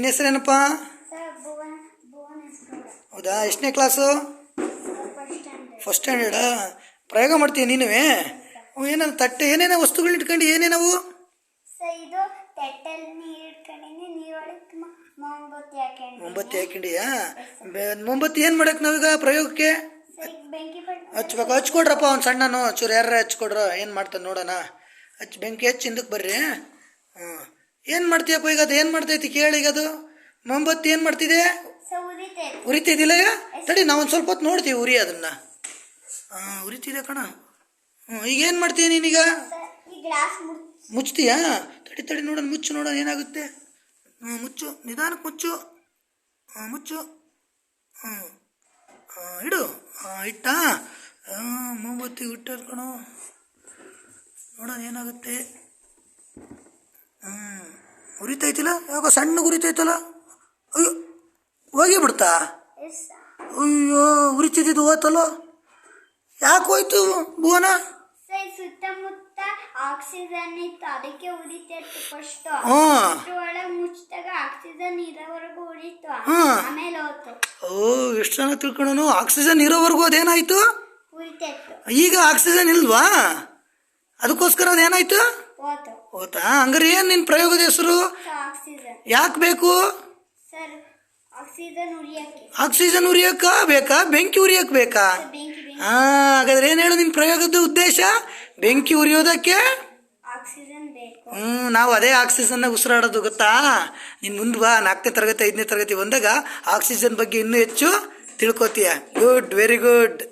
ನಿನ್ನ ಹೆಸರೇನಪ್ಪ? ಹೌದಾ? ಎಷ್ಟನೇ ಕ್ಲಾಸು ಫಸ್ಟ್ ಸ್ಟ್ಯಾಂಡರ್ಡ್ ಪ್ರಯೋಗ ಮಾಡ್ತೀಯ ನೀನುವೇ ಏನೇನು ತಟ್ಟೆ ಏನೇನೋ ವಸ್ತುಗಳು ಇಟ್ಕೊಂಡು ಏನೇನವು? ಮೊಂಬತ್ತಿ ಹಾಕಿಂಡಿಯಾ ಮೊಂಬತ್ತಿ ಹಾಕೊಂಡಿಯಾ ಬೆ- ಮೊಂಬತ್ತಿ ಏನು ಮಾಡಕ್ಕೆ ನಾವೀಗ ಪ್ರಯೋಗಕ್ಕೆ? ಹಚ್ಬೇಕು ಹಚ್ಕೊಡ್ರಪ್ಪ ಅವ್ನು ಸಣ್ಣನು. ಚೂರು ಯಾರ ಹಚ್ಕೊಡ್ರ ಏನು ಮಾಡ್ತಾನೆ ನೋಡೋಣ. ಹಚ್ಚಿ ಬೆಂಕಿ ಹಚ್ಚಿ ಹಿಂದಕ್ಕೆ ಬರ್ರಿ. ಏನು ಮಾಡ್ತೀಯಪ್ಪ ಈಗ ಅದು? ಏನು ಮಾಡ್ತೈತಿ ಕೇಳಿ ಈಗ ಅದು? ಮೊಂಬತ್ತಿ ಏನು ಮಾಡ್ತಿದೆ? ಉರಿತಿದಿಲ್ಲ ಉರಿತಿದ್ದಿಲ್ಲ ಈಗ? ತಡಿ ನಾವು ಒಂದು ಸ್ವಲ್ಪ ಹೊತ್ತು ನೋಡ್ತೀವಿ ಉರಿ ಅದನ್ನು. ಹಾಂ ಉರಿತಿದೆ ಕಣ. ಹ್ಞೂ ಈಗ ಏನು ಮಾಡ್ತೀಯ ನೀನೀಗ ಮುಚ್ತೀಯಾ? ತಡಿ ತಡಿ ನೋಡೋಣ ಮುಚ್ಚು ನೋಡೋಣ ಏನಾಗುತ್ತೆ? ಹ್ಞೂ ಮುಚ್ಚು ನಿಧಾನಕ್ಕೆ ಮುಚ್ಚು. ಹಾಂ ಮುಚ್ಚು. ಹ್ಞೂ ಹಾಂ ಇಡು. ಹಾಂ ಇಟ್ಟಾ? ಹಾಂ ಮೊಂಬತ್ತಿ ಇಟ್ಟ ಕಣೋ. ನೋಡೋಣ ಏನಾಗುತ್ತೆ? ಹ್ಞೂ ಉರಿತೈತಿಲ್ಲ? ಯಾವಾಗ ಸಣ್ಣ ಉರಿತೈತಲ್ಲ ಅಯ್ಯೋ ಹೋಗಿ ಬಿಡ್ತಾ? ಅಯ್ಯೋ ಉರಿತಿದ್ದು ಹೋಯ್ತಲ್ಲ ಯಾಕೆ ಹೋಯ್ತು ಭುವನ? ಸುತ್ತಮುತ್ತ ಆಕ್ಸಿಜನ್ ಇತ್ತು. ಅದಕ್ಕೆ ಉರಿತಿತ್ತು ಫಸ್ಟ್ ಹ್ಞೂ ಒಳಗೆ ಮುಚ್ಚಿದಾಗ ಆಕ್ಸಿಜನ್ ಇರೋವರೆಗೂ ಉರಿತು. ಆಮೇಲೆ ಹೋತು. ಓ ಎಷ್ಟು ಜನ ತಿಳ್ಕೊಳನು ಆಕ್ಸಿಜನ್ ಇರೋವರೆಗೂ ಅದೇನಾಯ್ತು? ಈಗ ಆಕ್ಸಿಜನ್ ಇಲ್ವಾ? ಅದಕ್ಕೋಸ್ಕರ ಅದೇನಾಯ್ತು? ಹೋತು ಹಂಗಾರೆ ಏನು ನಿನ್ನ ಪ್ರಯೋಗದ ಹೆಸರು? ಯಾಕೆ ಬೇಕು? ಆಕ್ಸಿಜನ್ ಉರಿಯಕ್ಕೆ. ಬೇಕಾ? ಬೆಂಕಿ ಉರಿಯಕ್ಕೆ ಬೇಕಾ? ಹಾ ಹಾಗಾದ್ರೆ ಏನು ಹೇಳು ನಿನ್ನ ಪ್ರಯೋಗದ ಉದ್ದೇಶ? ಬೆಂಕಿ ಉರಿಯೋದಕ್ಕೆ? ಹ್ಮ್ ನಾವು ಅದೇ ಆಕ್ಸಿಜನ್ನ ಉಸಿರಾಡೋದು ಗೊತ್ತಾ? ನಿನ್ ಮುಂದೆ ಬಾ ನಾಲ್ಕನೇ ತರಗತಿ ಐದನೇ ತರಗತಿ ಬಂದಾಗ ಆಕ್ಸಿಜನ್ ಬಗ್ಗೆ ಇನ್ನೂ ಹೆಚ್ಚು ತಿಳ್ಕೊತೀಯ. Good very good.